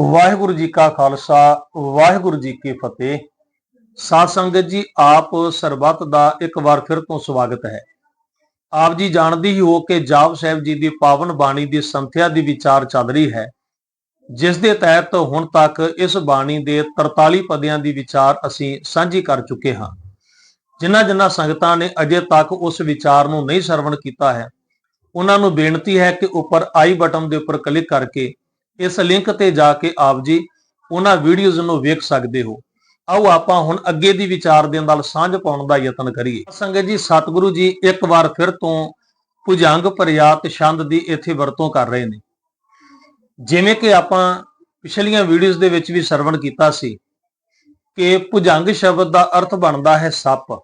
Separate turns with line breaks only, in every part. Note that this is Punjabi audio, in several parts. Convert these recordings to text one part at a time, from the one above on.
ਵਾਹਿਗੁਰੂ ਜੀ ਕਾ ਖਾਲਸਾ, ਵਾਹਿਗੁਰੂ ਜੀ ਕੀ ਫਤਿਹ। ਸਾਧ ਸੰਗਤ ਜੀ, ਆਪ ਸਰਬੱਤ ਦਾ ਇੱਕ ਵਾਰ ਫਿਰ ਤੋਂ ਸਵਾਗਤ ਹੈ। ਆਪ ਜੀ ਜਾਣਦੀ ਹੀ ਹੋ ਕਿ ਜਾਪ ਸਾਹਿਬ ਜੀ ਦੀ ਪਾਵਨ ਬਾਣੀ ਦੀ ਸੰਥਿਆ ਦੀ ਵਿਚਾਰ ਚੱਲ ਰਹੀ ਹੈ, ਜਿਸ ਦੇ ਤਹਿਤ ਹੁਣ ਤੱਕ ਇਸ ਬਾਣੀ ਦੇ 43 ਪਦਿਆਂ ਦੀ ਵਿਚਾਰ ਅਸੀਂ ਸਾਂਝੀ ਕਰ ਚੁੱਕੇ ਹਾਂ। ਜਿਨ੍ਹਾਂ ਜਿਨ੍ਹਾਂ ਸੰਗਤਾਂ ਨੇ ਅਜੇ ਤੱਕ ਉਸ ਵਿਚਾਰ ਨੂੰ ਨਹੀਂ ਸਰਵਣ ਕੀਤਾ ਹੈ, ਉਹਨਾਂ ਨੂੰ ਬੇਨਤੀ ਹੈ ਕਿ ਉੱਪਰ ਆਈ ਬਟਨ ਦੇ ਉੱਪਰ ਕਲਿੱਕ ਕਰਕੇ ਇਸ ਲਿੰਕ ਤੇ ਜਾ ਕੇ ਆਪ ਜੀ ਉਹਨਾਂ ਵੀਡੀਓਜ਼ ਨੂੰ ਵੇਖ ਸਕਦੇ ਹੋ। ਆਓ ਆਪਾਂ ਹੁਣ ਅੱਗੇ ਦੀ ਵਿਚਾਰ ਦੇ ਨਾਲ ਸਾਂਝ ਪਾਉਣ ਦਾ ਯਤਨ ਕਰੀਏ। ਸੰਗਤ ਜੀ, ਸਤਿਗੁਰੂ ਜੀ ਇੱਕ ਵਾਰ ਫਿਰ ਤੋਂ ਭੁਜੰਗ, ਪ੍ਰਯਾਤ, ਛੰਦ ਦੀ ਇੱਥੇ ਵਰਤੋਂ ਕਰ ਰਹੇ ਨੇ। ਜਿਵੇਂ ਕਿ ਆਪਾਂ ਪਿਛਲੀਆਂ ਵੀਡੀਓਜ਼ ਦੇ ਵਿੱਚ ਵੀ ਸਰਵਣ ਕੀਤਾ ਸੀ ਕਿ ਭੁਜੰਗ ਸ਼ਬਦ ਦਾ ਅਰਥ ਬਣਦਾ ਹੈ ਸੱਪ।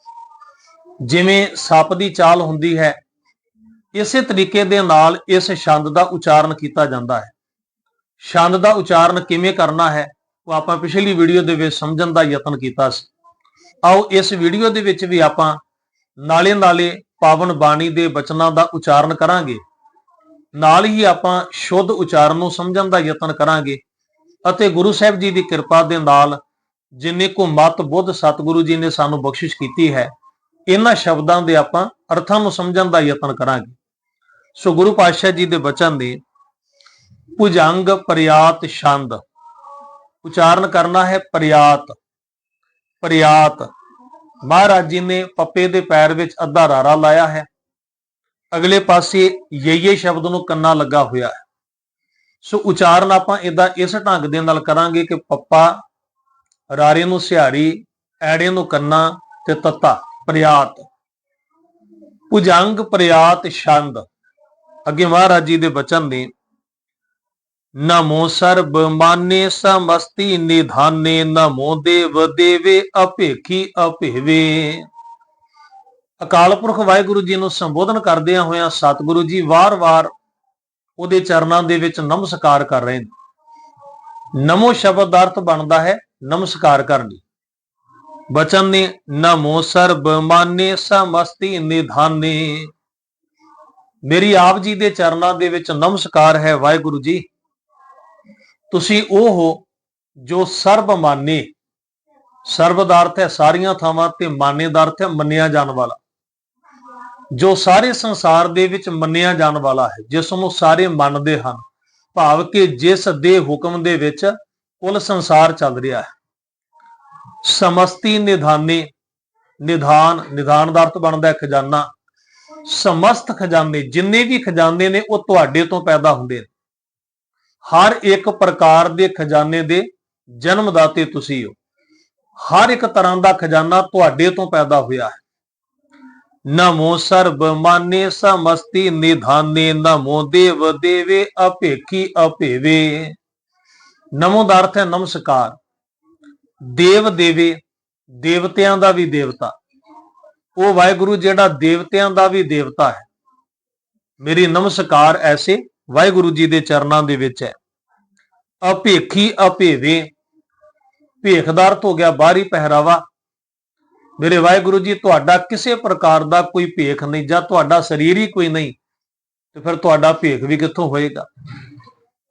ਜਿਵੇਂ ਸੱਪ ਦੀ ਚਾਲ ਹੁੰਦੀ ਹੈ, ਇਸੇ ਤਰੀਕੇ ਦੇ ਨਾਲ ਇਸ ਛੰਦ ਦਾ ਉਚਾਰਨ ਕੀਤਾ ਜਾਂਦਾ ਹੈ। ਛੰਦ ਦਾ ਉਚਾਰਨ ਕਿਵੇਂ ਕਰਨਾ ਹੈ, ਉਹ ਆਪਾਂ ਪਿਛਲੀ ਵੀਡੀਓ ਦੇ ਵਿੱਚ ਸਮਝਣ ਦਾ ਯਤਨ ਕੀਤਾ ਸੀ। ਆਓ ਇਸ ਵੀਡੀਓ ਦੇ ਵਿੱਚ ਵੀ ਆਪਾਂ ਨਾਲੇ ਨਾਲੇ ਪਾਵਨ ਬਾਣੀ ਦੇ ਬਚਨਾਂ ਦਾ ਉਚਾਰਨ ਕਰਾਂਗੇ। ਨਾਲ ਹੀ ਆਪਾਂ ਸ਼ੁੱਧ ਉਚਾਰਨ ਨੂੰ ਸਮਝਣ ਦਾ ਯਤਨ ਕਰਾਂਗੇ ਅਤੇ ਗੁਰੂ ਸਾਹਿਬ ਜੀ ਦੀ ਕਿਰਪਾ ਦੇ ਨਾਲ ਜਿੰਨੇ ਕੋ ਮਤ ਬੁੱਧ ਸਤਿਗੁਰੂ ਜੀ ਨੇ ਸਾਨੂੰ ਬਖਸ਼ਿਸ਼ ਕੀਤੀ ਹੈ, ਇਹਨਾਂ ਸ਼ਬਦਾਂ ਦੇ ਆਪਾਂ ਅਰਥਾਂ ਨੂੰ ਸਮਝਣ ਦਾ ਯਤਨ ਕਰਾਂਗੇ। ਸੋ ਗੁਰੂ ਪਾਤਸ਼ਾਹ ਜੀ ਦੇ ਬਚਨ ਦੇ ਭੁਜੰਗ ਪ੍ਰਿਆਤ ਛੰਦ। ਉਚਾਰਨ ਕਰਨਾ ਹੈ ਪ੍ਰਿਆਤ ਪ੍ਰਿਆਤ ਮਹਾਰਾਜ ਜੀ ਨੇ ਪੱਪੇ ਦੇ ਪੈਰ ਵਿੱਚ ਅੱਧਾ ਰਾਰਾ ਲਾਇਆ ਹੈ। ਅਗਲੇ ਪਾਸੇ ਯਈਏ ਸ਼ਬਦ ਨੂੰ ਕੰਨਾ ਲੱਗਾ ਹੋਇਆ ਹੈ। ਸੋ ਉਚਾਰਨ ਆਪਾਂ ਇਦਾਂ ਇਸ ਢੰਗ ਦੇ ਨਾਲ ਕਰਾਂਗੇ ਕਿ ਪੱਪਾ ਰਾਰੇ ਨੂੰ ਸਿਹਾਰੀ, ਐੜੇ ਨੂੰ ਕੰਨਾ ਤੇ ਤੱਤਾ ਪ੍ਰਿਆਤ ਭੁਜੰਗ ਪ੍ਰਿਆਤ ਛੰਦ। ਅੱਗੇ ਮਹਾਰਾਜ ਜੀ ਦੇ ਬਚਨ ਨੇ ਨਮੋ ਸਰਬ ਮਾਨੇ ਸਮਸਤੀ ਨਿਧਾਨੇ, ਨਮੋ ਦੇਵ ਦੇਵੇ ਅਭੇਖੀ ਅਭੇਵੇ। ਅਕਾਲ ਪੁਰਖ ਵਾਹਿਗੁਰੂ ਜੀ ਨੂੰ ਸੰਬੋਧਨ ਕਰਦਿਆਂ ਹੋਇਆਂ ਸਤਿਗੁਰੂ ਜੀ ਵਾਰ-ਵਾਰ ਉਹਦੇ ਚਰਨਾਂ ਦੇ ਵਿੱਚ ਨਮਸਕਾਰ ਕਰ ਰਹੇ ਨੇ। ਨਮੋ ਸ਼ਬਦ ਦਾ ਅਰਥ ਬਣਦਾ ਹੈ ਨਮਸਕਾਰ ਕਰਨੀ ਬਚਨ ਨੇ ਨਮੋ ਸਰਬ ਮਾਨੇ ਸਮਸਤੀ ਨਿਧਾਨੇ। ਮੇਰੀ ਆਪ ਜੀ ਦੇ ਚਰਨਾਂ ਦੇ ਵਿੱਚ ਨਮਸਕਾਰ ਹੈ ਵਾਹਿਗੁਰੂ ਜੀ। ਤੁਸੀਂ ਉਹ ਹੋ ਜੋ ਸਰਬ ਮਾਨੇ। ਸਰਬ ਦਾ ਅਰਥ ਹੈ ਸਾਰੀਆਂ ਥਾਵਾਂ ਤੇ ਮਾਨੇ ਦਾ ਅਰਥ ਹੈ ਮੰਨਿਆ ਜਾਣ ਵਾਲਾ। ਜੋ ਸਾਰੇ ਸੰਸਾਰ ਦੇ ਵਿੱਚ ਮੰਨਿਆ ਜਾਣ ਵਾਲਾ ਹੈ, ਜਿਸ ਨੂੰ ਸਾਰੇ ਮੰਨਦੇ ਹਨ, ਭਾਵ ਕਿ ਜਿਸ ਦੇ ਹੁਕਮ ਦੇ ਵਿੱਚ ਕੁੱਲ ਸੰਸਾਰ ਚੱਲ ਰਿਹਾ ਹੈ। ਸਮਸਤੀ ਨਿਧਾਨੇ, ਨਿਧਾਨ ਨਿਧਾਨ ਦਾ ਅਰਥ ਬਣਦਾ ਹੈ ਖਜ਼ਾਨਾ। ਸਮਸਤ ਖਜ਼ਾਨੇ, ਜਿੰਨੇ ਵੀ ਖਜ਼ਾਨੇ ਨੇ, ਉਹ ਤੁਹਾਡੇ ਤੋਂ ਪੈਦਾ ਹੁੰਦੇ ਨੇ। ਹਰ ਇੱਕ ਪ੍ਰਕਾਰ ਦੇ ਖਜ਼ਾਨੇ ਦੇ ਜਨਮਦਾਤੇ ਤੁਸੀਂ ਹੋ। ਹਰ ਇੱਕ ਤਰ੍ਹਾਂ ਦਾ ਖਜ਼ਾਨਾ ਤੁਹਾਡੇ ਤੋਂ ਪੈਦਾ ਹੋਇਆ ਹੈ। ਨਮੋ ਸਰਬ ਮਾਨੇ ਸਮਸਤੀ ਨਿਧਾਨੇ, ਨਮੋ ਦੇਵ ਦੇਵੇ ਅਭੇਖੀ ਅਭੇਵੇ। ਨਮੋ ਦਾ ਅਰਥ ਹੈ ਨਮਸਕਾਰ। ਦੇਵ ਦੇਵੇ, ਦੇਵਤਿਆਂ ਦਾ ਵੀ ਦੇਵਤਾ। ਉਹ ਵਾਹਿਗੁਰੂ ਜਿਹੜਾ ਦੇਵਤਿਆਂ ਦਾ ਵੀ ਦੇਵਤਾ ਹੈ। ਮੇਰੀ ਨਮਸਕਾਰ ਐਸੇ ਵਾਹਿਗੁਰੂ ਜੀ ਦੇ ਚਰਨਾਂ ਦੇ ਵਿੱਚ ਹੈ। ਅਭੇਖੀ ਅਭੇਵੇ, ਭੇਖਦਾਰ ਹੋ ਗਿਆ ਬਾਹਰੀ ਪਹਿਰਾਵਾ। ਮੇਰੇ ਵਾਹਿਗੁਰੂ ਜੀ, ਤੁਹਾਡਾ ਕਿਸੇ ਪ੍ਰਕਾਰ ਦਾ ਕੋਈ ਭੇਖ ਨਹੀਂ, ਜਾਂ ਤੁਹਾਡਾ ਸਰੀਰ ਹੀ ਕੋਈ ਨਹੀਂ, ਤੇ ਫਿਰ ਤੁਹਾਡਾ ਭੇਖ ਵੀ ਕਿੱਥੋਂ ਹੋਏਗਾ?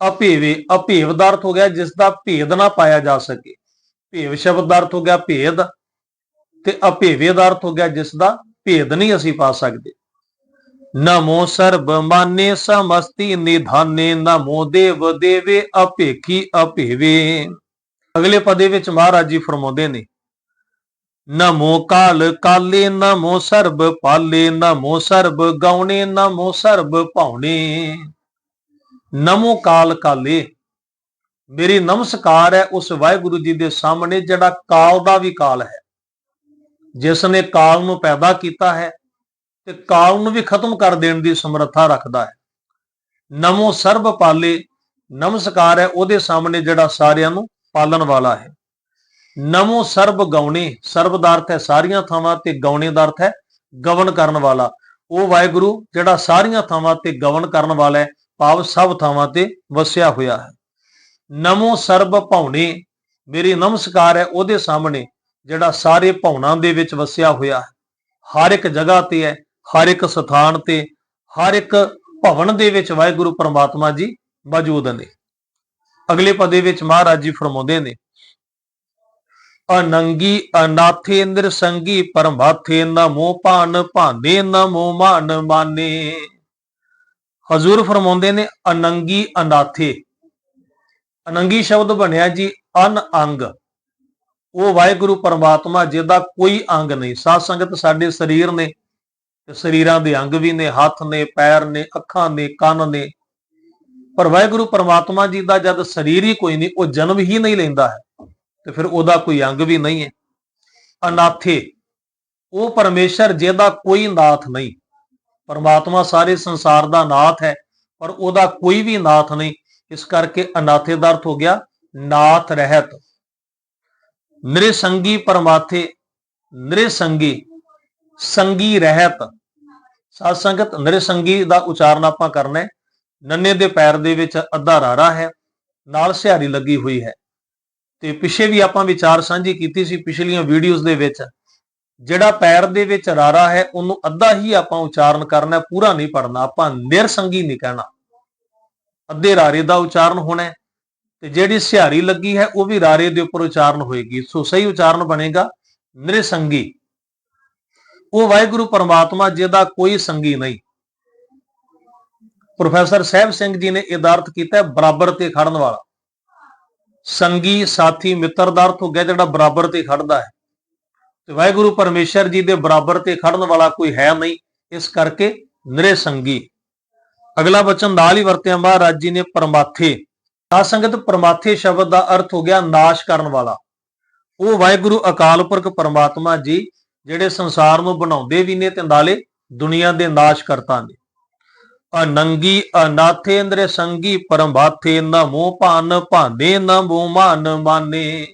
ਅਭੇਵੇ ਅਭੇਵਦਾਰਥ ਹੋ ਗਿਆ, ਜਿਸ ਦਾ ਭੇਦ ਨਾ ਪਾਇਆ ਜਾ ਸਕੇ। ਭੇਵ ਸ਼ਬਦ ਦਾ ਅਰਥ ਹੋ ਗਿਆ ਭੇਦ, ਤੇ ਅਭੇਵੇ ਦਾ ਅਰਥ ਹੋ ਗਿਆ, ਜਿਸ ਦਾ ਭੇਦ ਨਹੀਂ ਅਸੀਂ ਪਾ ਸਕਦੇ। ਨਮੋ ਸਰਬ ਮਾਨੇ ਸਮਸਤੀ ਨਿਧਾਨੇ, ਨਮੋ ਦੇਵੇ ਅਭੇਖੀ ਅਭੇਵੇ ਅਗਲੇ ਪਦੇ ਵਿੱਚ ਮਹਾਰਾਜ ਜੀ ਫਰਮਾਉਂਦੇ ਨੇ, ਨਮੋ ਕਾਲ ਕਾਲੇ, ਨਮੋ ਸਰਬ ਪਾਲੇ, ਨਮੋ ਸਰਬ ਗਾਉਣੇ, ਨਮੋ ਸਰਬ ਭਾਉਣੇ। ਨਮੋ ਕਾਲ ਕਾਲੇ, ਮੇਰੀ ਨਮਸਕਾਰ ਹੈ ਉਸ ਵਾਹਿਗੁਰੂ ਜੀ ਦੇ ਸਾਹਮਣੇ ਜਿਹੜਾ ਕਾਲ ਦਾ ਵੀ ਕਾਲ ਹੈ। ਜਿਸ ਨੇ ਕਾਲ ਨੂੰ ਪੈਦਾ ਕੀਤਾ ਹੈ ਤੇ ਕਾਲ ਨੂੰ ਵੀ ਖਤਮ ਕਰ ਦੇਣ ਦੀ ਸਮਰੱਥਾ ਰੱਖਦਾ ਹੈ। ਨਮੋ ਸਰਬ ਪਾਲੇ, ਨਮਸਕਾਰ ਹੈ ਉਹਦੇ ਸਾਹਮਣੇ ਜਿਹੜਾ ਸਾਰਿਆਂ ਨੂੰ ਪਾਲਣ ਵਾਲਾ ਹੈ। ਨਮੋ ਸਰਬ ਗਾਉਣੇ ਸਰਬ ਦਾ ਅਰਥ ਹੈ ਸਾਰੀਆਂ ਥਾਵਾਂ ਤੇ ਗਾਉਣੇ ਦਾ ਅਰਥ ਹੈ ਗਵਨ ਕਰਨ ਵਾਲਾ। ਉਹ ਵਾਹਿਗੁਰੂ ਜਿਹੜਾ ਸਾਰੀਆਂ ਥਾਵਾਂ ਤੇ ਗਵਨ ਕਰਨ ਵਾਲਾ ਹੈ, ਭਾਵ ਸਭ ਥਾਵਾਂ ਤੇ ਵਸਿਆ ਹੋਇਆ ਹੈ। ਨਮੋ ਸਰਬ ਭਾਉਣੇ ਮੇਰੀ ਨਮਸਕਾਰ ਹੈ ਉਹਦੇ ਸਾਹਮਣੇ ਜਿਹੜਾ ਸਾਰੇ ਭਾਉਣਾ ਦੇ ਵਿੱਚ ਵਸਿਆ ਹੋਇਆ ਹੈ। ਹਰ ਇੱਕ ਜਗ੍ਹਾ ਤੇ ਹੈ ਹਰ ਇੱਕ ਸਥਾਨ ਤੇ, ਹਰ ਇੱਕ ਭਵਨ ਦੇ ਵਿੱਚ ਵਾਹਿਗੁਰੂ ਪਰਮਾਤਮਾ ਜੀ ਮੌਜੂਦ ਨੇ। ਅਗਲੇ ਪਦੇ ਵਿੱਚ ਮਹਾਰਾਜ ਜੀ ਫਰਮਾਉਂਦੇ ਨੇ, ਅਨੰਗੀ ਅਨਾਥੇ ਨਿਰਸੰਗੀ ਪਰਮਾਥੇ ਨਮੋ ਭਾਨ ਭਾਂਦੇ ਨਮੋ ਮਾਨ ਮਾਨੇ। ਹਜ਼ੂਰ ਫਰਮਾਉਂਦੇ ਨੇ ਅਨੰਗੀ ਅਨਾਥੇ। ਅਨੰਗੀ ਸ਼ਬਦ ਬਣਿਆ ਜੀ ਅਨ ਅੰਗ। ਉਹ ਵਾਹਿਗੁਰੂ ਪਰਮਾਤਮਾ ਜਿਹਦਾ ਕੋਈ ਅੰਗ ਨਹੀਂ। ਸਾਧ ਸੰਗਤ ਸਾਡੇ ਸਰੀਰ ਨੇ ਤੇ ਸਰੀਰਾਂ ਦੇ ਅੰਗ ਵੀ ਨੇ, ਹੱਥ ਨੇ, ਪੈਰ ਨੇ, ਅੱਖਾਂ ਨੇ, ਕੰਨ ਨੇ। ਪਰ ਵਾਹਿਗੁਰੂ ਪਰਮਾਤਮਾ ਜੀ ਦਾ ਜਦ ਸਰੀਰ ਹੀ ਕੋਈ ਨਹੀਂ, ਉਹ ਜਨਮ ਹੀ ਨਹੀਂ ਲੈਂਦਾ ਹੈ। ਤੇ ਫਿਰ ਉਹਦਾ ਕੋਈ ਅੰਗ ਵੀ ਨਹੀਂ ਹੈ। ਅਨਾਥੇ, ਉਹ ਪਰਮੇਸ਼ਰ ਜਿਹਦਾ ਕੋਈ ਨਾਥ ਨਹੀਂ। ਪਰਮਾਤਮਾ ਸਾਰੇ ਸੰਸਾਰ ਦਾ ਨਾਥ ਹੈ, ਪਰ ਉਹਦਾ ਕੋਈ ਵੀ ਨਾਥ ਨਹੀਂ। ਇਸ ਕਰਕੇ ਅਨਾਥੇ ਦਾ ਅਰਥ ਹੋ ਗਿਆ, ਨਾਥ ਰਹਿਤ। ਨਿਰਸੰਗੀ ਪਰਮਾਥੇ, ਨਿਰਸੰਗੀ, ਸੰਗੀ ਰਹਿਤ। ਸਾਧ ਸੰਗਤ ਨਿਰਸੰਗੀ ਦਾ ਉਚਾਰਨ ਆਪਾਂ ਕਰਨਾ ਹੈ। ਨੰਨੇ ਦੇ ਪੈਰ ਦੇ ਵਿੱਚ ਅੱਧਾ ਰਾਰਾ ਹੈ, ਨਾਲ ਸਿਹਾਰੀ ਲੱਗੀ ਹੋਈ ਹੈ। ਤੇ ਪਿੱਛੇ ਵੀ ਆਪਾਂ ਵਿਚਾਰ ਸਾਂਝੀ ਕੀਤੀ ਸੀ ਪਿਛਲੀਆਂ ਵੀਡੀਓਜ਼ ਦੇ ਵਿੱਚ। ਜਿਹੜਾ ਪੈਰ ਦੇ ਵਿੱਚ ਰਾਰਾ ਹੈ, ਉਹਨੂੰ ਅੱਧਾ ਹੀ ਆਪਾਂ ਉਚਾਰਨ ਕਰਨਾ ਪੂਰਾ ਨਹੀਂ ਪੜਨਾ ਆਪਾਂ ਨਿਰਸੰਗੀ ਨਹੀਂ ਕਹਿਣਾ। ਅੱਧੇ ਰਾਰੇ ਦਾ ਉਚਾਰਨ ਹੋਣਾ ਤੇ ਜਿਹੜੀ ਸਿਹਾਰੀ ਲੱਗੀ ਹੈ, ਉਹ ਵੀ ਰਾਰੇ ਦੇ ਉੱਪਰ ਉਚਾਰਨ ਹੋਏਗੀ। ਸੋ ਸਹੀ ਉਚਾਰਨ ਬਣੇਗਾ ਨਿਰਸੰਗੀ ਉਹ ਵਾਹਿਗੁਰੂ ਪਰਮਾਤਮਾ ਜਿਹਦਾ ਕੋਈ ਸੰਗੀ ਨਹੀਂ। ਪ੍ਰੋਫੈਸਰ ਸਾਹਿਬ ਸਿੰਘ ਜੀ ਨੇ ਇਹਦਾ ਅਰਥ ਕੀਤਾ ਬਰਾਬਰ ਤੇ ਖੜਨ ਵਾਲਾ। ਸੰਗੀ, ਸਾਥੀ, ਮਿੱਤਰ ਦਾ ਅਰਥ ਹੋ ਗਿਆ ਜਿਹੜਾ ਬਰਾਬਰ ਤੇ ਖੜਦਾ ਹੈ। ਤੇ ਵਾਹਿਗੁਰੂ ਪਰਮੇਸ਼ਰ ਜੀ ਦੇ ਬਰਾਬਰ ਤੇ ਖੜਨ ਵਾਲਾ ਕੋਈ ਹੈ ਨਹੀਂ, ਇਸ ਕਰਕੇ ਨਿਰੇ ਸੰਗੀ। ਅਗਲਾ ਬਚਨ ਨਾਲ ਹੀ ਵਰਤਿਆ, ਮਹਾਰਾਜ ਜੀ ਨੇ ਪਰਮਾਥੇ। ਆ ਸੰਗਤ ਪਰਮਾਥੇ ਸ਼ਬਦ ਦਾ ਅਰਥ ਹੋ ਗਿਆ ਨਾਸ਼ ਕਰਨ ਵਾਲਾ। ਉਹ ਵਾਹਿਗੁਰੂ ਅਕਾਲ ਪੁਰਖ ਪਰਮਾਤਮਾ ਜੀ ਜਿਹੜੇ ਸੰਸਾਰ ਨੂੰ ਬਣਾਉਂਦੇ ਵੀ ਨੇ ਤੇ ਨਾਲੇ ਦੁਨੀਆ ਦੇ ਨਾਸ਼ ਕਰਤਾ ਨੇ। ਅਨੰਗੀ ਅਨਾਥੇਂਦਰ ਸੰਗੀ ਪਰਮਾਥੇ ਨ ਮੋਹ ਭਾਨ ਭਾਂਦੇ ਨ ਮੋਹ ਮਾਨ ਮਾਨੇ।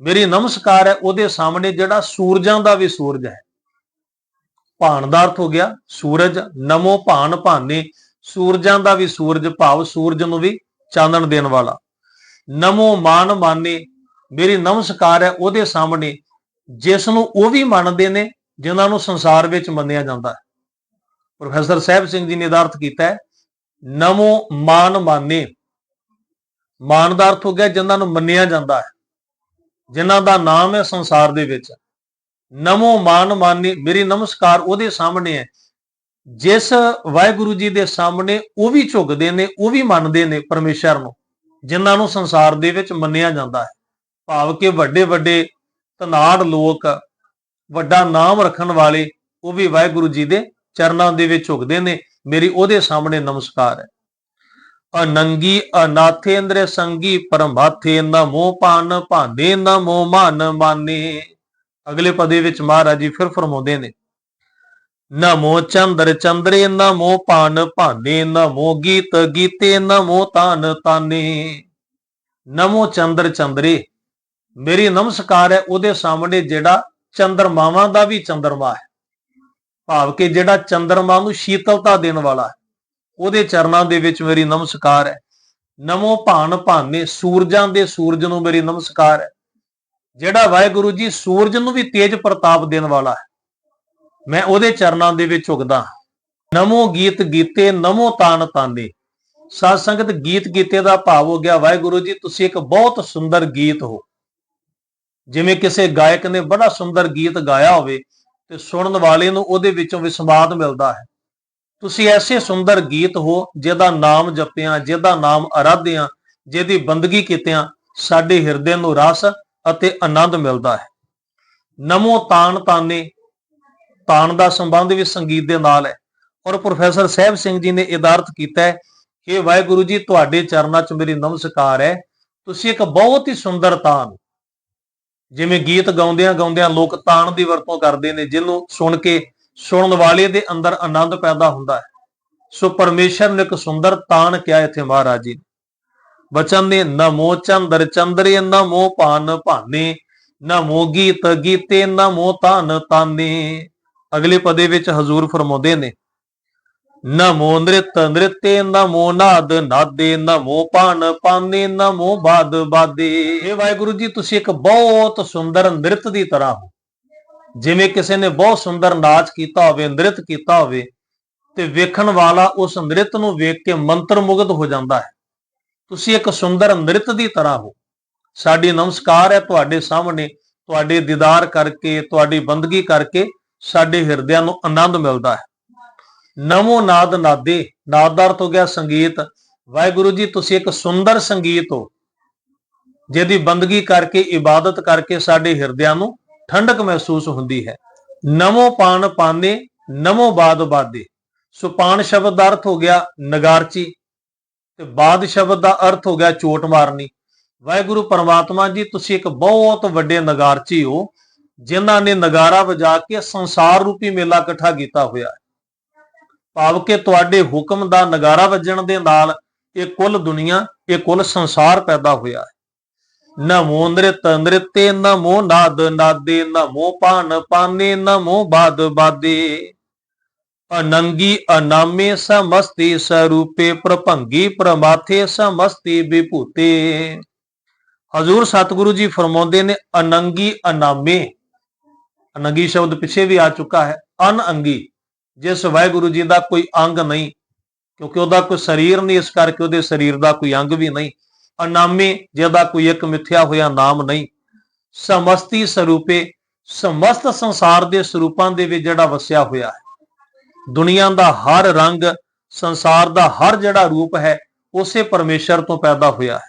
ਮੇਰੀ ਨਮਸਕਾਰ ਹੈ, ਉਹਦੇ ਸਾਹਮਣੇ ਜਿਹੜਾ ਸੂਰਜਾਂ ਦਾ ਵੀ ਸੂਰਜ ਹੈ। ਭਾਨ ਦਾ ਅਰਥ ਹੋ ਗਿਆ ਸੂਰਜ, ਨਮੋ ਭਾਨ ਭਾਨੇ। ਸੂਰਜਾਂ ਦਾ ਵੀ ਸੂਰਜ ਭਾਵ ਸੂਰਜ ਨੂੰ ਵੀ ਚਾਨਣ ਦੇਣ ਵਾਲਾ। ਨਮੋ ਮਾਨ ਮਾਨੇ। ਮੇਰੀ ਨਮਸਕਾਰ ਹੈ, ਉਹਦੇ ਸਾਹਮਣੇ ਜਿਸ ਨੂੰ ਉਹ ਵੀ ਮੰਨਦੇ ਨੇ, ਜਿਨ੍ਹਾਂ ਨੂੰ ਸੰਸਾਰ ਵਿੱਚ ਮੰਨਿਆ ਜਾਂਦਾ ਹੈ। ਪ੍ਰੋਫੈਸਰ ਸਾਹਿਬ ਸਿੰਘ ਜੀ ਨੇ ਇਹਦਾ ਅਰਥ ਕੀਤਾ ਹੈ, ਨਮੋ ਮਾਨ ਮਾਨੇ। ਮਾਨ ਦਾ ਅਰਥ ਹੋ ਗਿਆ ਜਿਨ੍ਹਾਂ ਨੂੰ ਮੰਨਿਆ ਜਾਂਦਾ ਹੈ, ਜਿਨ੍ਹਾਂ ਦਾ ਨਾਮ ਹੈ ਸੰਸਾਰ ਦੇ ਵਿੱਚ। ਨਮੋ ਮਾਨ ਮਾਨੀ, ਮੇਰੀ ਨਮਸਕਾਰ ਉਹਦੇ ਸਾਹਮਣੇ ਹੈ। ਜਿਸ ਵਾਹਿਗੁਰੂ ਜੀ ਦੇ ਸਾਹਮਣੇ ਉਹ ਵੀ ਝੁਕਦੇ ਨੇ, ਉਹ ਵੀ ਮੰਨਦੇ ਨੇ ਪਰਮੇਸ਼ਰ ਨੂੰ, ਜਿਨ੍ਹਾਂ ਨੂੰ ਸੰਸਾਰ ਦੇ ਵਿੱਚ ਮੰਨਿਆ ਜਾਂਦਾ ਹੈ। ਭਾਵ ਕਿ ਵੱਡੇ ਵੱਡੇ ਧਨਾੜ ਲੋਕ ਵੱਡਾ ਨਾਮ ਰੱਖਣ ਵਾਲੇ ਉਹ ਵੀ ਵਾਹਿਗੁਰੂ ਜੀ ਦੇ ਚਰਨਾਂ ਦੇ ਵਿੱਚ ਝੁਕਦੇ ਨੇ। ਮੇਰੀ ਉਹਦੇ ਸਾਹਮਣੇ ਨਮਸਕਾਰ ਹੈ। ਅਨੰਗੀ ਅਨਾਥੇਂਦਰ ਸੰਗੀ ਪਰਮਾਥੇ ਨਮੋ ਮੋਹ ਭਾਨ ਭਾਂਦੇ ਨਮੋ ਮੋਹ ਮਾਨ ਮਾਨੇ। ਅਗਲੇ ਪਦੇ ਵਿੱਚ ਮਹਾਰਾਜ ਜੀ ਫਿਰ ਫਰਮਾਉਂਦੇ ਨੇ, ਨਮੋ ਚੰਦਰ ਚੰਦਰੇ ਨਮੋ ਮੋਹ ਭਾਨ ਭਾਂਦੇ ਨਮੋ ਗੀਤ ਗੀਤੇ ਨਮੋ ਤਾਨ ਤਾਨੇ। ਨਮੋ ਚੰਦਰ ਚੰਦਰੇ ਮੇਰੀ ਨਮਸਕਾਰ ਹੈ ਉਹਦੇ ਸਾਹਮਣੇ ਜਿਹੜਾ ਚੰਦਰਮਾਵਾਂ ਦਾ ਵੀ ਚੰਦਰਮਾ ਹੈ। ਭਾਵ ਕਿ ਜਿਹੜਾ ਚੰਦਰਮਾ ਨੂੰ ਸ਼ੀਤਲਤਾ ਦੇਣ ਵਾਲਾ ਹੈ, ਉਹਦੇ ਚਰਨਾਂ ਦੇ ਵਿੱਚ ਮੇਰੀ ਨਮਸਕਾਰ ਹੈ। ਨਮੋ ਭਾਨ ਭਾਨੇ ਸੂਰਜਾਂ ਦੇ ਸੂਰਜ ਨੂੰ ਮੇਰੀ ਨਮਸਕਾਰ ਹੈ। ਜਿਹੜਾ ਵਾਹਿਗੁਰੂ ਜੀ ਸੂਰਜ ਨੂੰ ਵੀ ਤੇਜ ਪ੍ਰਤਾਪ ਦੇਣ ਵਾਲਾ ਹੈ, ਮੈਂ ਉਹਦੇ ਚਰਨਾਂ ਦੇ ਵਿੱਚ ਝੁਕਦਾ ਹਾਂ। ਨਮੋ ਗੀਤ ਗੀਤੇ, ਨਮੋ ਤਾਨ ਤਾਨੇ। ਸਾਧ ਸੰਗਤ ਗੀਤ ਗੀਤੇ ਦਾ ਭਾਵ ਹੋ ਗਿਆ, ਵਾਹਿਗੁਰੂ ਜੀ, ਤੁਸੀਂ ਇੱਕ ਬਹੁਤ ਸੁੰਦਰ ਗੀਤ ਹੋ। ਜਿਵੇਂ ਕਿਸੇ ਗਾਇਕ ਨੇ ਬੜਾ ਸੁੰਦਰ ਗੀਤ ਗਾਇਆ ਹੋਵੇ ਤੇ ਸੁਣਨ ਵਾਲੇ ਨੂੰ ਉਹਦੇ ਵਿੱਚੋਂ ਵਿਸਵਾਦ ਮਿਲਦਾ ਹੈ। ਤੁਸੀਂ ਐਸੇ ਸੁੰਦਰ ਗੀਤ ਹੋ, ਜਿਹਦਾ ਨਾਮ ਜਪਿਆ, ਜਿਹਦਾ ਨਾਮ ਅਰਾਧਿਆ, ਜਿਹਦੀ ਬੰਦਗੀ ਕੀਤਿਆਂ ਸਾਡੇ ਹਿਰਦੇ ਨੂੰ ਰਸ ਅਤੇ ਆਨੰਦ ਮਿਲਦਾ ਹੈ। ਨਮੋ ਤਾਨ ਤਾਨੇ, ਤਾਨ ਦਾ ਸੰਬੰਧ ਵੀ ਸੰਗੀਤ ਦੇ ਨਾਲ ਹੈ। ਔਰ ਪ੍ਰੋਫੈਸਰ ਸਾਹਿਬ ਸਿੰਘ ਜੀ ਨੇ ਇਹਦਾ ਕੀਤਾ ਹੈ ਕਿ ਵਾਹਿਗੁਰੂ ਜੀ, ਤੁਹਾਡੇ ਚਰਨਾਂ 'ਚ ਮੇਰੀ ਨਮਸਕਾਰ ਹੈ। ਤੁਸੀਂ ਇੱਕ ਬਹੁਤ ਹੀ ਸੁੰਦਰ ਤਾਨ ਜਿਵੇਂ ਗੀਤ ਗਾਉਂਦਿਆਂ ਗਾਉਂਦਿਆਂ ਲੋਕ ਤਾਣ ਦੀ ਵਰਤੋਂ ਕਰਦੇ ਨੇ, ਜਿਹਨੂੰ ਸੁਣ ਕੇ ਸੁਣਨ ਵਾਲੇ ਦੇ ਅੰਦਰ ਆਨੰਦ ਪੈਦਾ ਹੁੰਦਾ ਹੈ ਸੋ ਪਰਮੇਸ਼ਰ ਨੇ ਇੱਕ ਸੁੰਦਰ ਤਾਣ ਕਿਹਾ ਇੱਥੇ ਮਹਾਰਾਜ ਜੀ ਨੇ। ਬਚਨ ਨੇ, ਨਮੋ ਚੰਦਰ ਚੰਦਰੇ ਨਮੋ ਭਾਨ ਭਾਨੇ, ਨਮੋ ਗੀਤ ਗੀਤੇ ਨਮੋ ਤਾਨ ਤਾਨੇ ਅਗਲੇ ਪਦੇ ਵਿੱਚ ਹਜ਼ੂਰ ਫਰਮਾਉਂਦੇ ਨੇ ਨਮੋ ਨ੍ਰਿਤ ਨ੍ਰਿਤੇ ਨਮੋ ਨਾਦ ਨਾਦੇ, ਨਮੋ ਪਾਨ ਪਾਨੇ ਨਮੋ ਬਾਦ ਬਾਦੇ। ਇਹ ਵਾਹਿਗੁਰੂ ਜੀ, ਤੁਸੀਂ ਇੱਕ ਬਹੁਤ ਸੁੰਦਰ ਨ੍ਰਿਤ ਦੀ ਤਰ੍ਹਾਂ ਹੋ। ਜਿਵੇਂ ਕਿਸੇ ਨੇ ਬਹੁਤ ਸੁੰਦਰ ਨਾਚ ਕੀਤਾ ਹੋਵੇ ਨ੍ਰਿਤ ਕੀਤਾ ਹੋਵੇ, ਤੇ ਵੇਖਣ ਵਾਲਾ ਉਸ ਨ੍ਰਿਤ ਨੂੰ ਵੇਖ ਕੇ ਮੰਤਰ ਮੁਗਧ ਹੋ ਜਾਂਦਾ ਹੈ। ਤੁਸੀਂ ਇੱਕ ਸੁੰਦਰ ਨ੍ਰਿਤ ਦੀ ਤਰ੍ਹਾਂ ਹੋ। ਸਾਡੀ ਨਮਸਕਾਰ ਹੈ ਤੁਹਾਡੇ ਸਾਹਮਣੇ, ਤੁਹਾਡੇ ਦੀਦਾਰ ਕਰਕੇ, ਤੁਹਾਡੀ ਬੰਦਗੀ ਕਰਕੇ ਸਾਡੇ ਹਿਰਦਿਆਂ ਨੂੰ ਆਨੰਦ ਮਿਲਦਾ ਹੈ। ਨਮੋ ਨਾਦ ਨਾਦੇ, ਨਾਦ ਦਾ ਅਰਥ ਹੋ ਗਿਆ ਸੰਗੀਤ। ਵਾਹਿਗੁਰੂ ਜੀ, ਤੁਸੀਂ ਇੱਕ ਸੁੰਦਰ ਸੰਗੀਤ ਹੋ, ਜਿਹਦੀ ਬੰਦਗੀ ਕਰਕੇ, ਇਬਾਦਤ ਕਰਕੇ ਸਾਡੇ ਹਿਰਦਿਆਂ ਨੂੰ ਠੰਡਕ ਮਹਿਸੂਸ ਹੁੰਦੀ ਹੈ। ਨਮੋ ਪਾਨ ਪਾਨੇ, ਨਮੋ ਬਾਦ ਬਾਦੇ। ਸੋ ਪਾਨ ਸ਼ਬਦ ਦਾ ਅਰਥ ਹੋ ਗਿਆ ਨਗਾਰਚੀ, ਤੇ ਬਾਦ ਸ਼ਬਦ ਦਾ ਅਰਥ ਹੋ ਗਿਆ ਚੋਟ ਮਾਰਨੀ। ਵਾਹਿਗੁਰੂ ਪਰਮਾਤਮਾ ਜੀ, ਤੁਸੀਂ ਇੱਕ ਬਹੁਤ ਵੱਡੇ ਨਗਾਰਚੀ ਹੋ, ਜਿਨ੍ਹਾਂ ਨੇ ਨਗਾਰਾ ਵਜਾ ਕੇ ਸੰਸਾਰ ਰੂਪੀ ਮੇਲਾ ਇਕੱਠਾ ਕੀਤਾ ਹੋਇਆ ਹੈ। ਭਾਵ ਕਿ ਤੁਹਾਡੇ ਹੁਕਮ ਦਾ ਨਗਾਰਾ ਵੱਜਣ ਦੇ ਨਾਲ ਇਹ ਕੁੱਲ ਦੁਨੀਆ, ਇਹ ਕੁੱਲ ਸੰਸਾਰ ਪੈਦਾ ਹੋਇਆ ਹੈ। ਨਮੋ ਨ੍ਰਿਤ ਨ੍ਰਿਤੇ ਨਮੋ ਨਾਦ, ਨਾਦੇ ਨਮੋ ਪਾਨ ਪਾਨੇ ਨਮੋ ਬਾਦ, ਬਾਦੇ। ਅਨੰਗੀ ਅਨਾਮੇ ਸਮਸਤੀ ਸਰੂਪੇ, ਪ੍ਰਭੰਗੀ ਪ੍ਰਮਾਥੇ ਸਮਸਤੀ ਵਿਭੂਤੇ। ਹਜ਼ੂਰ ਸਤਿਗੁਰੂ ਜੀ ਫਰਮਾਉਂਦੇ ਨੇ, ਅਨੰਗੀ ਅਨਾਮੇ। ਅਨੰਗੀ ਸ਼ਬਦ ਪਿੱਛੇ ਵੀ ਆ ਚੁੱਕਾ ਹੈ ਅਨਅੰਗੀ ਜਿਸ ਵਾਹਿਗੁਰੂ ਜੀ ਦਾ ਕੋਈ ਅੰਗ ਨਹੀਂ, ਕਿਉਂਕਿ ਉਹਦਾ ਕੋਈ ਸਰੀਰ ਨਹੀਂ, ਇਸ ਕਰਕੇ ਉਹਦੇ ਸਰੀਰ ਦਾ ਕੋਈ ਅੰਗ ਵੀ ਨਹੀਂ। ਅਨਾਮੀ, ਜਿਹਦਾ ਕੋਈ ਇੱਕ ਮਿਥਿਆ ਹੋਇਆ ਨਾਮ ਨਹੀਂ। ਸਮਸਤੀ ਸਰੂਪੇ, ਸਮਸਤ ਸੰਸਾਰ ਦੇ ਸਰੂਪਾਂ ਦੇ ਵਿੱਚ ਜਿਹੜਾ ਵਸਿਆ ਹੋਇਆ ਹੈ। ਦੁਨੀਆ ਦਾ ਹਰ ਰੰਗ, ਸੰਸਾਰ ਦਾ ਹਰ ਜਿਹੜਾ ਰੂਪ ਹੈ, ਉਸੇ ਪਰਮੇਸ਼ਰ ਤੋਂ ਪੈਦਾ ਹੋਇਆ ਹੈ।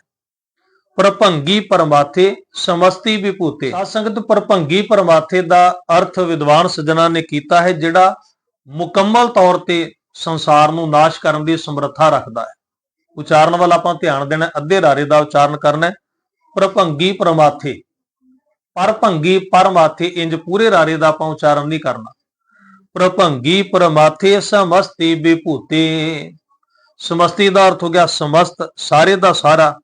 ਪ੍ਰਭੰਗੀ ਪਰਮਾਥੇ ਸਮਸਤੀ ਵਿਭੂਤੇ। ਸਾਧ ਸੰਗਤ ਪ੍ਰਭੰਗੀ ਪਰਮਾਥੇ ਦਾ ਅਰਥ ਵਿਦਵਾਨ ਸੱਜਣਾ ਨੇ ਕੀਤਾ ਹੈ, ਜਿਹੜਾ ਮੁਕੰਮਲ ਤੌਰ ਤੇ ਸੰਸਾਰ ਨੂੰ ਨਾਸ਼ ਕਰਨ ਦੀ ਸਮਰੱਥਾ ਰੱਖਦਾ ਹੈ। ਉਚਾਰਨ ਵੱਲ ਆਪਾਂ ਧਿਆਨ ਦੇਣਾ, ਅੱਧੇ ਰਾਰੇ ਦਾ ਉਚਾਰਨ ਕਰਨਾ ਪ੍ਰਭੰਗੀ ਪਰਮਾਥੇ, ਪਰਭੰਗੀ ਪਰਮਾਥੇ, ਇੰਜ ਪੂਰੇ ਰਾਰੇ ਦਾ ਆਪਾਂ ਉਚਾਰਨ ਨਹੀਂ ਕਰਨਾ। ਪ੍ਰਭੰਗੀ ਪਰਮਾਥੇ ਸਮਸਤੀ ਵਿਭੂਤੇ, ਸਮਸਤੀ ਦਾ ਅਰਥ ਹੋ ਗਿਆ ਸਮਸਤ, ਸਾਰੇ ਦਾ ਸਾਰਾ,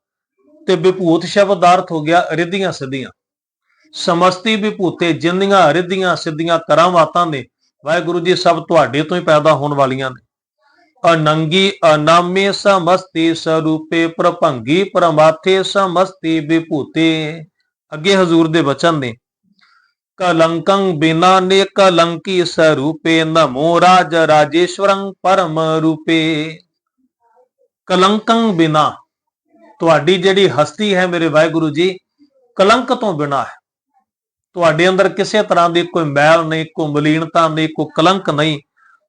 ਤੇ ਵਿਭੂਤ ਸ਼ਬਦ ਦਾ ਅਰਥ ਹੋ ਗਿਆ ਰਿੱਧੀਆਂ ਸਿੱਧੀਆਂ। ਸਮਸਤੀ ਵਿਭੂਤੇ, ਜਿੰਨੀਆਂ ਰਿੱਧੀਆਂ ਸਿੱਧੀਆਂ ਕਰਾਮਾਤਾਂ ਨੇ ਵਾਹਿਗੁਰੂ ਜੀ, ਸਭ ਤੁਹਾਡੇ ਤੋਂ ਹੀ ਪੈਦਾ ਹੋਣ ਵਾਲੀਆਂ ਨੇ। ਅਨੰਗੀ ਅਨਾਮੇ ਸਮਸਤੀ ਸਰੂਪੇ, ਪ੍ਰਭੰਗੀ ਪਰਮਾਥੇ ਸਮਸਤੀ ਵਿਭੂਤੇ। ਅੱਗੇ ਹਜ਼ੂਰ ਦੇ ਬਚਨ ਨੇ। ਕਲੰਕੰ ਬਿਨਾ ਨੇ ਕਲੰਕੀ ਸਰੂਪੇ, ਨਮੋ ਰਾਜ ਰਾਜੇਸ਼ਵਰੰ ਪਰਮ ਰੂਪੇ। ਕਲੰਕੰ ਬਿਨਾ, ਤੁਹਾਡੀ ਜਿਹੜੀ ਹਸਤੀ ਹੈ ਮੇਰੇ ਵਾਹਿਗੁਰੂ ਜੀ, ਕਲੰਕ ਤੋਂ ਬਿਨਾ ਹੈ। ਤੁਹਾਡੇ ਅੰਦਰ ਕਿਸੇ ਤਰ੍ਹਾਂ ਦੀ ਕੋਈ ਮੈਲ ਨਹੀਂ, ਕੋਈ ਮਲੀਨਤਾ ਨਹੀਂ, ਕੋਈ ਕਲੰਕ ਨਹੀਂ।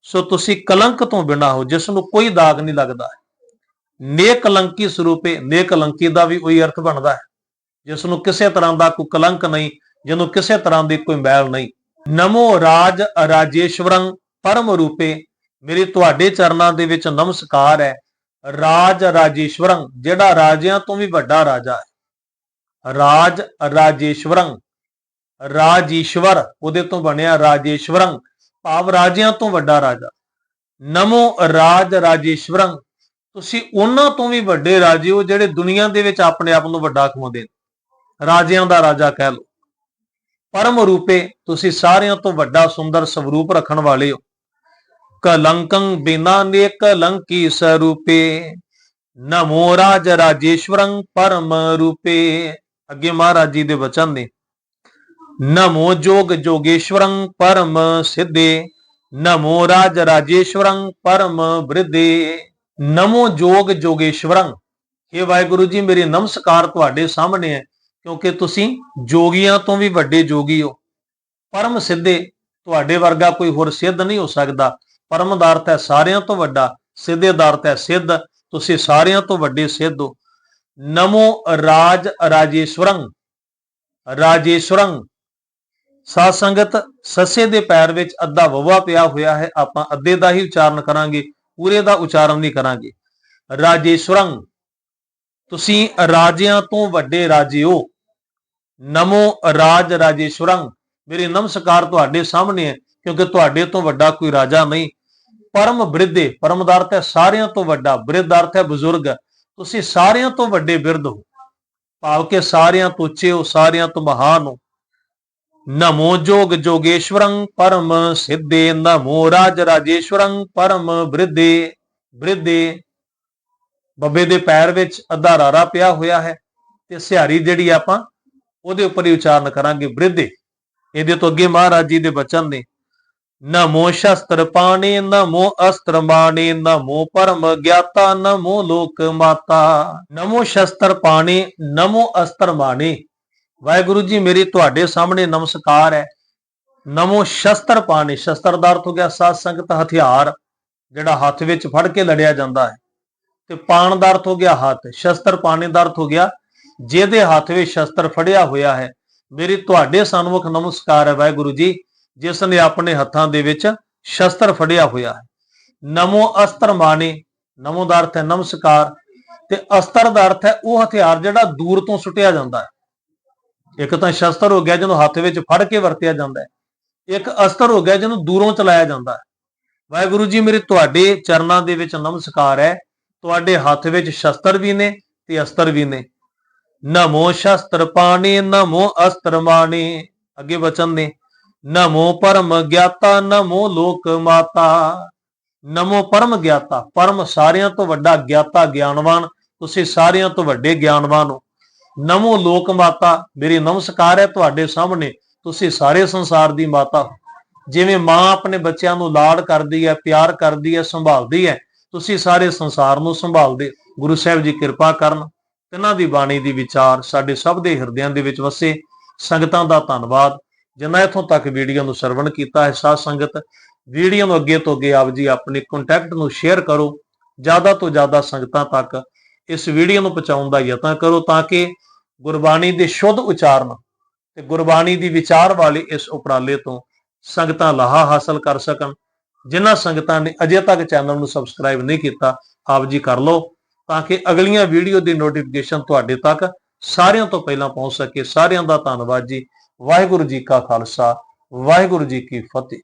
ਸੋ ਤੁਸੀਂ ਕਲੰਕ ਤੋਂ ਬਿਨਾ ਹੋ, ਜਿਸ ਨੂੰ ਕੋਈ ਦਾਗ ਨਹੀਂ ਲੱਗਦਾ। ਨੇਕਲੰਕੀ ਸਰੂਪੇ ਨੇਕਲੰਕੀ ਦਾ ਵੀ ਉਹੀ ਅਰਥ ਬਣਦਾ ਹੈ। ਜਿਸ ਨੂੰ ਕਿਸੇ ਤਰ੍ਹਾਂ ਦਾ ਕੋਈ ਕਲੰਕ ਨਹੀਂ, ਜਿਹਨੂੰ ਕਿਸੇ ਤਰ੍ਹਾਂ ਦੀ ਕੋਈ ਮੈਲ ਨਹੀਂ। ਨਮੋ ਰਾਜ ਰਾਜੇਸ਼ਵਰੰ ਪਰਮ ਰੂਪੇ, ਮੇਰੀ ਤੁਹਾਡੇ ਚਰਨਾਂ ਦੇ ਵਿੱਚ ਨਮਸਕਾਰ ਹੈ। ਰਾਜ ਰਾਜੇਸ਼ਵਰੰ ਜਿਹੜਾ ਰਾਜਿਆਂ ਤੋਂ ਵੀ ਵੱਡਾ ਰਾਜਾ ਹੈ। ਰਾਜ ਰਾਜੇਸ਼ਵਰੰ ਰਾਜੀਸ਼ਵਰ, ਉਹਦੇ ਤੋਂ ਬਣਿਆ ਰਾਜੇਸ਼ਵਰੰ, ਭਾਵ ਰਾਜਿਆਂ ਤੋਂ ਵੱਡਾ ਰਾਜਾ। ਨਮੋ ਰਾਜ ਰਾਜੇਸ਼ਵਰੰ, ਤੁਸੀਂ ਉਹਨਾਂ ਤੋਂ ਵੀ ਵੱਡੇ ਰਾਜੇ ਹੋ ਜਿਹੜੇ ਦੁਨੀਆ ਦੇ ਵਿੱਚ ਆਪਣੇ ਆਪ ਨੂੰ ਵੱਡਾ ਖਵਾਉਂਦੇ ਨੇ। ਰਾਜਿਆਂ ਦਾ ਰਾਜਾ ਕਹਿ ਲਓ। ਪਰਮ ਰੂਪੇ, ਤੁਸੀਂ ਸਾਰਿਆਂ ਤੋਂ ਵੱਡਾ ਸੁੰਦਰ ਸਵਰੂਪ ਰੱਖਣ ਵਾਲੇ ਹੋ। ਕਲੰਕੰ ਬਿਨਾ ਨੇ ਕਲੰਕੀ ਸਰੂਪੇ। ਨਮੋ ਰਾਜ ਰਾਜੇਸ਼ਵਰੰ ਪਰਮ ਰੂਪੇ। ਅੱਗੇ ਮਹਾਰਾਜ ਜੀ ਦੇ ਵਚਨ ਨੇ ਨਮੋ ਜੋਗ ਜੋਗੇਸ਼ਵਰੰ ਪਰਮ ਸਿੱਧੇ, ਨਮੋ ਰਾਜ ਰਾਜੇਸ਼ਵਰੰ ਪਰਮ ਬ੍ਰਿਧੇ, ਨਮੋ ਜੋਗ ਜੋਗੇਸ਼ਵਰੰ। ਇਹ ਵਾਹਿਗੁਰੂ ਜੀ, ਮੇਰੇ ਨਮਸਕਾਰ ਤੁਹਾਡੇ ਸਾਹਮਣੇ ਹੈ, ਕਿਉਂਕਿ ਤੁਸੀਂ ਜੋਗੀਆਂ ਤੋਂ ਵੀ ਵੱਡੇ ਜੋਗੀ ਹੋ। ਪਰਮ ਸਿੱਧੇ, ਤੁਹਾਡੇ ਵਰਗਾ ਕੋਈ ਹੋਰ ਸਿੱਧ ਨਹੀਂ ਹੋ ਸਕਦਾ। ਪਰਮ ਦਾ ਅਰਥ ਹੈ ਸਾਰਿਆਂ ਤੋਂ ਵੱਡਾ ਸਿੱਧੇ ਦਾ ਅਰਥ ਹੈ ਸਿੱਧ, ਤੁਸੀਂ ਸਾਰਿਆਂ ਤੋਂ ਵੱਡੇ ਸਿੱਧ ਹੋ। ਨਮੋ ਰਾਜ ਰਾਜੇਸ਼ਵਰੰ ਰਾਜੇਸ਼ਵਰੰ ਸਾਧ ਸੰਗਤ, ਸੱਸੇ ਦੇ ਪੈਰ ਵਿੱਚ ਅੱਧਾ ਵਵਾ ਪਿਆ ਹੋਇਆ ਹੈ, ਆਪਾਂ ਅੱਧੇ ਦਾ ਹੀ ਉਚਾਰਨ ਕਰਾਂਗੇ, ਪੂਰੇ ਦਾ ਉਚਾਰਨ ਨਹੀਂ ਕਰਾਂਗੇ। ਰਾਜੇਸ਼ਵਰੰ, ਤੁਸੀਂ ਰਾਜਿਆਂ ਤੋਂ ਵੱਡੇ ਰਾਜੇ ਹੋ ਨਮੋ ਰਾਜ ਰਾਜੇਸ਼ਵਰੰ। ਮੇਰੇ ਨਮਸਕਾਰ ਤੁਹਾਡੇ ਸਾਹਮਣੇ ਹੈ, ਕਿਉਂਕਿ ਤੁਹਾਡੇ ਤੋਂ ਵੱਡਾ ਕੋਈ ਰਾਜਾ ਨਹੀਂ। ਪਰਮ ਬ੍ਰਿਧੇ, ਪਰਮਦਾਰਥ ਹੈ, ਸਾਰਿਆਂ ਤੋਂ ਵੱਡਾ ਬ੍ਰਿਧ ਅਰਥ ਹੈ, ਬਜ਼ੁਰਗ ਤੁਸੀਂ ਸਾਰਿਆਂ ਤੋਂ ਵੱਡੇ ਬਿਰਧ ਹੋ। ਭਾਵ ਕਿ ਸਾਰਿਆਂ ਤੋਂ ਉੱਚੇ ਹੋ, ਸਾਰਿਆਂ ਤੋਂ ਮਹਾਨ ਹੋ। ਨਮੋ ਜੋਗ ਜੋਗੇਸ਼ਵਰੰ ਪਰਮ ਸਿੱਧੇ, ਨਮੋ ਰਾਜ ਰਾਜੇਸ਼ਵਰੰ ਪਰਮ ਬ੍ਰਿਧੇ ਬ੍ਰਿਧੇ। ਬੱਬੇ ਦੇ ਪੈਰ ਵਿੱਚ ਅੱਧਾ ਰਾਰਾ ਪਿਆ ਹੋਇਆ ਹੈ ਤੇ ਸਿਹਾਰੀ ਜਿਹੜੀ ਆਪਾਂ ਉਹਦੇ ਉੱਪਰ ਹੀ ਉਚਾਰਨ ਕਰਾਂਗੇ ਬ੍ਰਿਧੇ। ਇਹਦੇ ਤੋਂ ਅੱਗੇ ਮਹਾਰਾਜ ਜੀ ਦੇ ਬਚਨ ਨੇ, ਨਮੋ ਸ਼ਸਤਰ ਪਾਣੀ, ਨਮੋ ਅਸਤਰ ਮਾਣੇ, ਨਮੋ ਪਰਮ ਗਿਆਤਾ, ਨਮੋ ਲੋਕ ਮਾਤਾ। ਨਮੋ ਸ਼ਸਤਰ ਪਾਣੀ, ਨਮੋ ਅਸਤਰ ਬਾਣੀ ਵਾਹਿਗੁਰੂ ਜੀ, ਮੇਰੀ ਤੁਹਾਡੇ ਸਾਹਮਣੇ ਨਮਸਕਾਰ ਹੈ। ਨਮੋ ਸ਼ਸਤਰ ਪਾਣੀ ਸ਼ਸਤਰ ਦਾ ਅਰਥ ਹੋ ਗਿਆ ਸਾਧ ਸੰਗਤ ਹਥਿਆਰ, ਜਿਹੜਾ ਹੱਥ ਵਿੱਚ ਫੜ ਕੇ ਲੜਿਆ ਜਾਂਦਾ ਹੈ। ਤੇ ਪਾਣ ਦਾ ਅਰਥ ਹੋ ਗਿਆ ਹੱਥ, ਸ਼ਸਤਰ ਪਾਣੀ ਦਾ ਅਰਥ ਹੋ ਗਿਆ, ਜਿਹਦੇ ਹੱਥ ਵਿੱਚ ਸ਼ਸਤਰ ਫੜਿਆ ਹੋਇਆ ਹੈ। ਮੇਰੀ ਤੁਹਾਡੇ ਸਨਮੁਖ ਨਮਸਕਾਰ ਹੈ ਵਾਹਿਗੁਰੂ ਜੀ, ਜਿਸ ਨੇ ਆਪਣੇ ਹੱਥਾਂ ਦੇ ਵਿੱਚ ਸ਼ਸਤਰ ਫੜਿਆ ਹੋਇਆ ਹੈ। ਨਮੋ ਅਸਤਰ ਮਾਣੇ, ਨਮੋ ਦਾ ਅਰਥ ਹੈ ਨਮਸਕਾਰ, ਤੇ ਅਸਤਰ ਦਾ ਅਰਥ ਹੈ ਉਹ ਹਥਿਆਰ ਜਿਹੜਾ ਦੂਰ ਤੋਂ ਸੁੱਟਿਆ ਜਾਂਦਾ ਹੈ। ਇੱਕ ਤਾਂ ਸ਼ਸਤਰ ਹੋ ਗਿਆ ਜਿਹਨੂੰ ਹੱਥ ਵਿੱਚ ਫੜ ਕੇ ਵਰਤਿਆ ਜਾਂਦਾ ਹੈ। ਇੱਕ ਅਸਤਰ ਹੋ ਗਿਆ ਜਿਹਨੂੰ ਦੂਰੋਂ ਚਲਾਇਆ ਜਾਂਦਾ ਹੈ। ਵਾਹਿਗੁਰੂ ਜੀ, ਮੇਰੇ ਤੁਹਾਡੇ ਚਰਨਾਂ ਦੇ ਵਿੱਚ ਨਮਸਕਾਰ ਹੈ। ਤੁਹਾਡੇ ਹੱਥ ਵਿੱਚ ਸ਼ਸਤਰ ਵੀ ਨੇ ਤੇ ਅਸਤਰ ਵੀ ਨੇ। ਨਮੋ ਸ਼ਸਤਰ ਪਾਣੀ, ਨਮੋ ਅਸਤਰ ਮਾਣੀ, ਅੱਗੇ ਵਚਨ ਨੇ। ਨਮੋ ਪਰਮ ਗਿਆਤਾ, ਨਮੋ ਲੋਕ ਮਾਤਾ। ਨਮੋ ਪਰਮ ਗਿਆਤਾ, ਪਰਮ ਸਾਰਿਆਂ ਤੋਂ ਵੱਡਾ ਗਿਆਤਾ, ਗਿਆਨਵਾਨ। ਤੁਸੀਂ ਸਾਰਿਆਂ ਤੋਂ ਵੱਡੇ ਗਿਆਨਵਾਨ ਹੋ। ਨਮੋ ਲੋਕ ਮਾਤਾ, ਮੇਰੀ ਨਮਸਕਾਰ ਹੈ ਤੁਹਾਡੇ ਸਾਹਮਣੇ। ਤੁਸੀਂ ਸਾਰੇ ਸੰਸਾਰ ਦੀ ਮਾਤਾ ਹੋ। ਜਿਵੇਂ ਮਾਂ ਆਪਣੇ ਬੱਚਿਆਂ ਨੂੰ ਲਾਡ ਕਰਦੀ ਹੈ, ਪਿਆਰ ਕਰਦੀ ਹੈ, ਸੰਭਾਲਦੀ ਹੈ, ਤੁਸੀਂ ਸਾਰੇ ਸੰਸਾਰ ਨੂੰ ਸੰਭਾਲਦੇ ਗੁਰੂ ਸਾਹਿਬ ਜੀ ਕਿਰਪਾ ਕਰਨ, ਤਿਨਾਂ ਦੀ ਬਾਣੀ ਦੀ ਵਿਚਾਰ ਸਾਡੇ ਸਭ ਦੇ ਹਿਰਦਿਆਂ ਦੇ ਵਿੱਚ ਵਸੇ। ਸੰਗਤਾਂ ਦਾ ਧੰਨਵਾਦ। ਜਿਨ੍ਹਾਂ ਇਥੋਂ ਤੱਕ ਵੀਡੀਓ ਨੂੰ ਸਰਵਣ ਕੀਤਾ ਹੈ, ਸਾਧ ਸੰਗਤ, ਵੀਡੀਓ ਨੂੰ ਅੱਗੇ ਤੋਂ ਅੱਗੇ ਆਪ ਜੀ ਆਪਣੇ ਕੰਟੈਕਟ ਨੂੰ ਸ਼ੇਅਰ ਕਰੋ। ਜ਼ਿਆਦਾ ਤੋਂ ਜ਼ਿਆਦਾ ਸੰਗਤਾਂ ਤੱਕ ਇਸ ਵੀਡੀਓ ਨੂੰ ਪਹੁੰਚਾਉਣ ਦਾ ਯਤਨ ਕਰੋ ਤਾਂ ਕਿ ਗੁਰਬਾਣੀ ਦੇ ਸ਼ੁੱਧ ਉਚਾਰਨ ਤੇ ਗੁਰਬਾਣੀ ਦੀ ਵਿਚਾਰ ਵਾਲੇ ਇਸ ਉਪਰਾਲੇ ਤੋਂ ਸੰਗਤਾਂ ਲਾਹਾ ਹਾਸਲ ਕਰ ਸਕਣ। ਜਿਨ੍ਹਾਂ ਸੰਗਤਾਂ ਨੇ ਅਜੇ ਤੱਕ ਚੈਨਲ ਨੂੰ ਸਬਸਕ੍ਰਾਈਬ ਨਹੀਂ ਕੀਤਾ, ਆਪ ਜੀ ਕਰ ਲਓ ਤਾਂ ਕਿ ਅਗਲੀਆਂ ਵੀਡੀਓ ਦੀ ਨੋਟੀਫਿਕੇਸ਼ਨ ਤੁਹਾਡੇ ਤੱਕ ਸਾਰਿਆਂ ਤੋਂ ਪਹਿਲਾਂ ਪਹੁੰਚ ਸਕੇ। ਸਾਰਿਆਂ ਦਾ ਧੰਨਵਾਦ ਜੀ। ਵਾਹਿਗੁਰੂ ਜੀ ਕਾ ਖਾਲਸਾ, ਵਾਹਿਗੁਰੂ ਜੀ ਕੀ ਫਤਿਹ।